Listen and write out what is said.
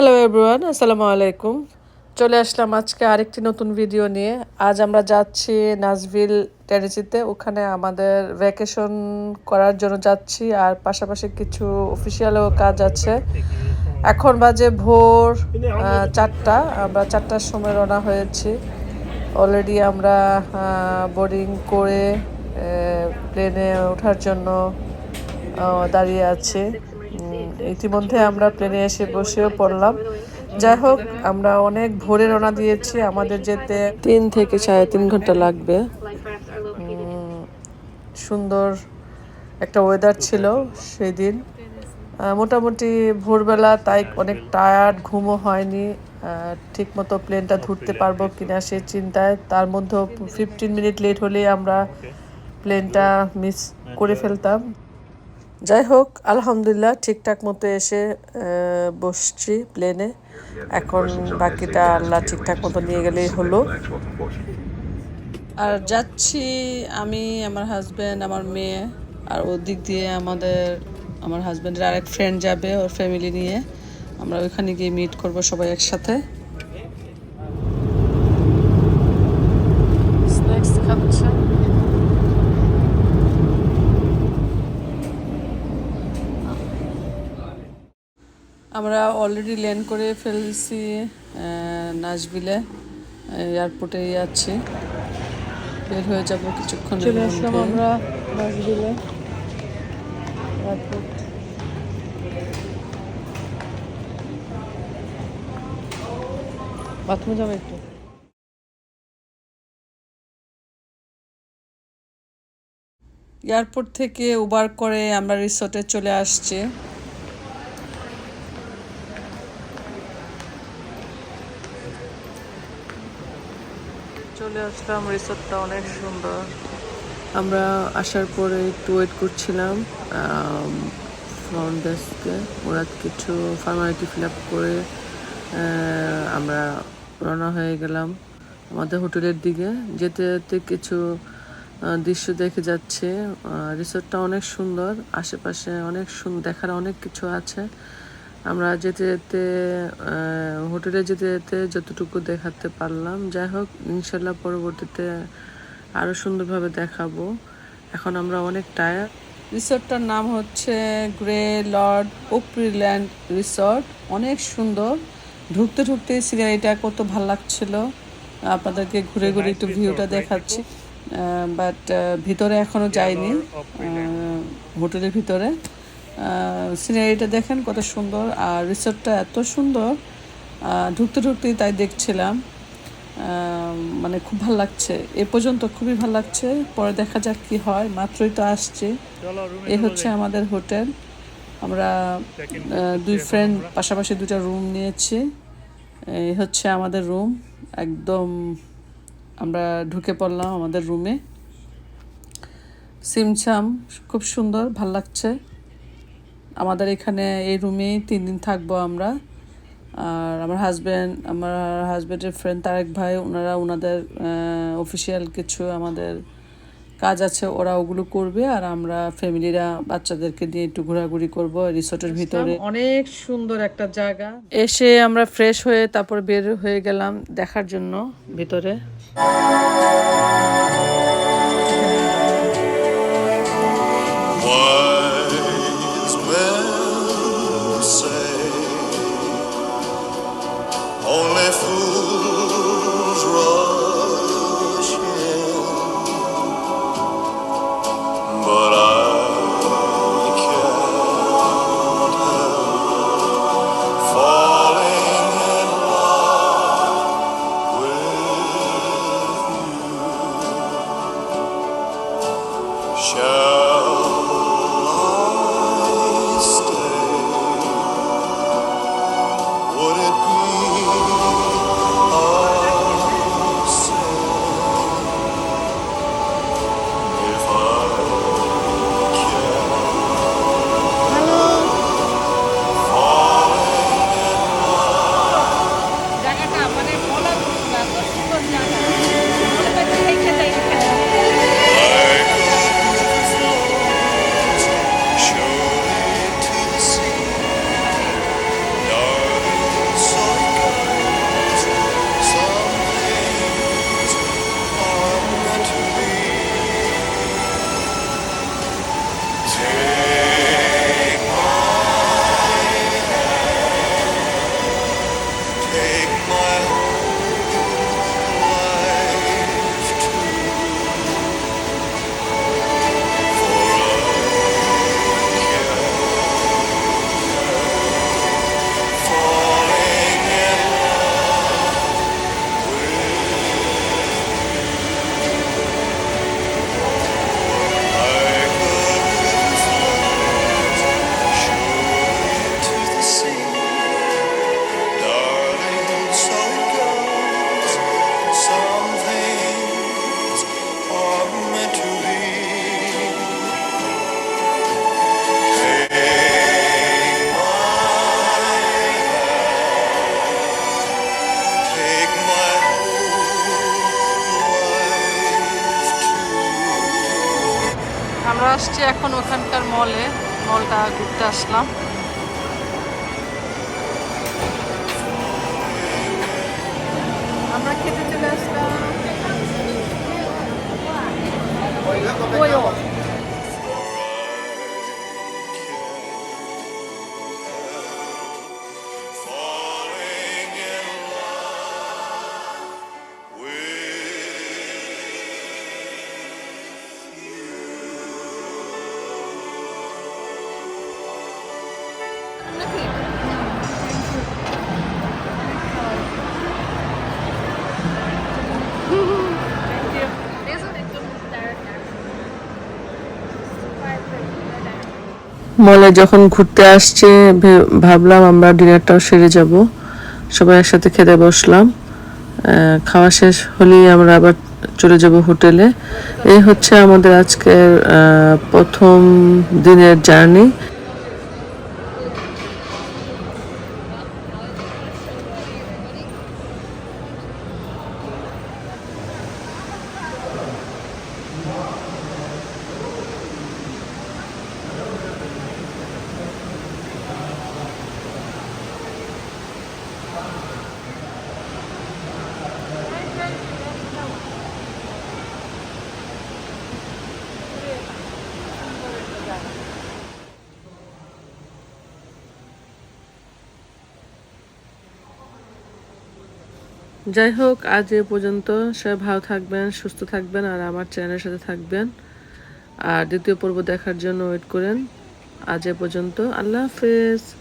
Hello everyone আসসালামু আলাইকুম চলে আসলাম আজকে আরেকটি নতুন ভিডিও নিয়ে। আজ আমরা যাচ্ছি নাজভিল টেরেসিতে ওখানে আমাদের ভ্যাকেশন করার জন্য যাচ্ছি, আর পাশাপাশি কিছু অফিসিয়ালও কাজ আছে। এখন বাজে ভোর চারটা। আমরা চারটার সময় রওনা হয়েছি। অলরেডি আমরা বোর্ডিং করে প্লেনে ওঠার জন্য দাঁড়িয়ে আছে। ইতিমধ্যে আমরা প্লেনে এসে বসেও পড়লাম। যাই হোক আমরা অনেক ভোরে রওনা দিয়েছি আমাদের যেতে তিন থেকে সাড়ে তিন ঘণ্টা লাগবে। সুন্দর একটা ওয়েদার ছিল সেই দিন। মোটামুটি ভোরবেলা তাই অনেক টায়ার্ড ঘুমও হয়নি। ঠিক মতো প্লেনটা ধরতে পারব কিনা সে চিন্তায়। তার মধ্যেও ফিফটিন মিনিট লেট হলেই আমরা প্লেনটা মিস করে ফেলতাম। যাই হোক আলহামদুলিল্লাহ, ঠিকঠাক মতো এসে বসছি প্লেনে এখন বাকিটা আল্লাহ ঠিকঠাক মতো নিয়ে গেলেই হলো। আর যাচ্ছি আমি, আমার হাজব্যান্ড আমার মেয়ে, আর ওদিক দিয়ে আমাদের, আমার হাজব্যান্ডের আরেক ফ্রেন্ড যাবে, ওর ফ্যামিলি নিয়ে। আমরা ওইখানে গিয়ে মিট করব সবাই একসাথে। স্ন্যাক্স খাচ্ছে আমরা অলরেডি ল্যান্ড করে ফেলছি নাজবিলে এয়ারপোর্টেই যাচ্ছি বের হয়ে যাব কিছুক্ষণ চলে আসলাম আমরা নাজবিলে এয়ারপোর্ট বাথরুমে যাব একটু। এয়ারপোর্ট থেকে উবার করে আমরা রিসোর্টে চলে আসছি। চলে আসলাম, রিসোর্টটা অনেক সুন্দর। আমরা আসার পরে একটু ওয়েট করছিলাম ফ্রন্ট ডেস্কে ওরা কিছু ফর্মালিটি ফিল আপ করে আমরা রওনা হয়ে গেলাম আমাদের হোটেলের দিকে। যেতে যেতে কিছু দৃশ্য দেখে যাচ্ছে। রিসোর্টটা অনেক সুন্দর, আশেপাশে অনেক সুন্দর দেখার অনেক কিছু আছে। আমরা যেতে যেতে হোটেলে যেতে যেতে যতটুকু দেখাতে পারলাম। যাই হোক, ইনশাল্লাহ পরবর্তীতে আরও সুন্দরভাবে দেখাবো। এখন আমরা অনেক টায়ার রিসোর্টটার নাম হচ্ছে গ্রে লর্ড ওপ্রিল্যান্ড রিসর্ট। অনেক সুন্দর। ঢুকতে ঢুকতে সিনারিটা কত ভালো লাগছিল। আপনাদেরকে ঘুরে ঘুরে একটু ভিউটা দেখাচ্ছি। বাট ভিতরে এখনও যাইনি। হোটেলের ভিতরে। সিনারিটা দেখেন কত সুন্দর। আর রিসোর্টটা এত সুন্দর ঢুকতে ঢুকতেই তাই দেখছিলাম। মানে খুব ভালো লাগছে। এ পর্যন্ত খুবই ভালো লাগছে। পরে দেখা যাক কি হয়। মাত্রই তো আসছে। এ হচ্ছে আমাদের হোটেল। আমরা দুই ফ্রেন্ড পাশাপাশি দুটা রুম নিয়েছি। এই হচ্ছে আমাদের রুম একদম আমরা ঢুকে পড়লাম আমাদের রুমে সিমছাম খুব সুন্দর ভালো লাগছে। আমাদের এখানে এই রুমেই তিন দিন থাকব আমরা। আর আমার হাজব্যান্ড আমার হাজব্যান্ডের ফ্রেন্ড তারেক ভাই ওনারা ওনাদের অফিসিয়াল কিছু আমাদের কাজ আছে ওরা ওগুলো করবে। আর আমরা ফ্যামিলিরা বাচ্চাদেরকে নিয়ে একটু ঘোরাঘুরি করব রিসোর্টের ভিতরে। অনেক সুন্দর একটা জায়গা। এসে আমরা ফ্রেশ হয়ে তারপর বের হয়ে গেলাম দেখার জন্য ভিতরে। এখন ওখানকার মলে মলটা ঘুরতে আসলাম। মলে যখন ঘুরতে আসছে ভাবলাম আমরা ডিনারটাও সেরে যাব। সবাই একসাথে খেতে বসলাম। খাওয়া শেষ হলেই আমরা আবার চলে যাব হোটেলে। এই হচ্ছে আমাদের আজকের প্রথম দিনের জার্নি। যাই হোক, আজ এ পর্যন্ত। সবাই ভালো থাকবেন, সুস্থ থাকবেন, আর আমার চ্যানেলের সাথে থাকবেন। আর দ্বিতীয় পর্ব দেখার জন্য ওয়েট করেন। আজ এ পর্যন্ত। আল্লাহ হাফেজ।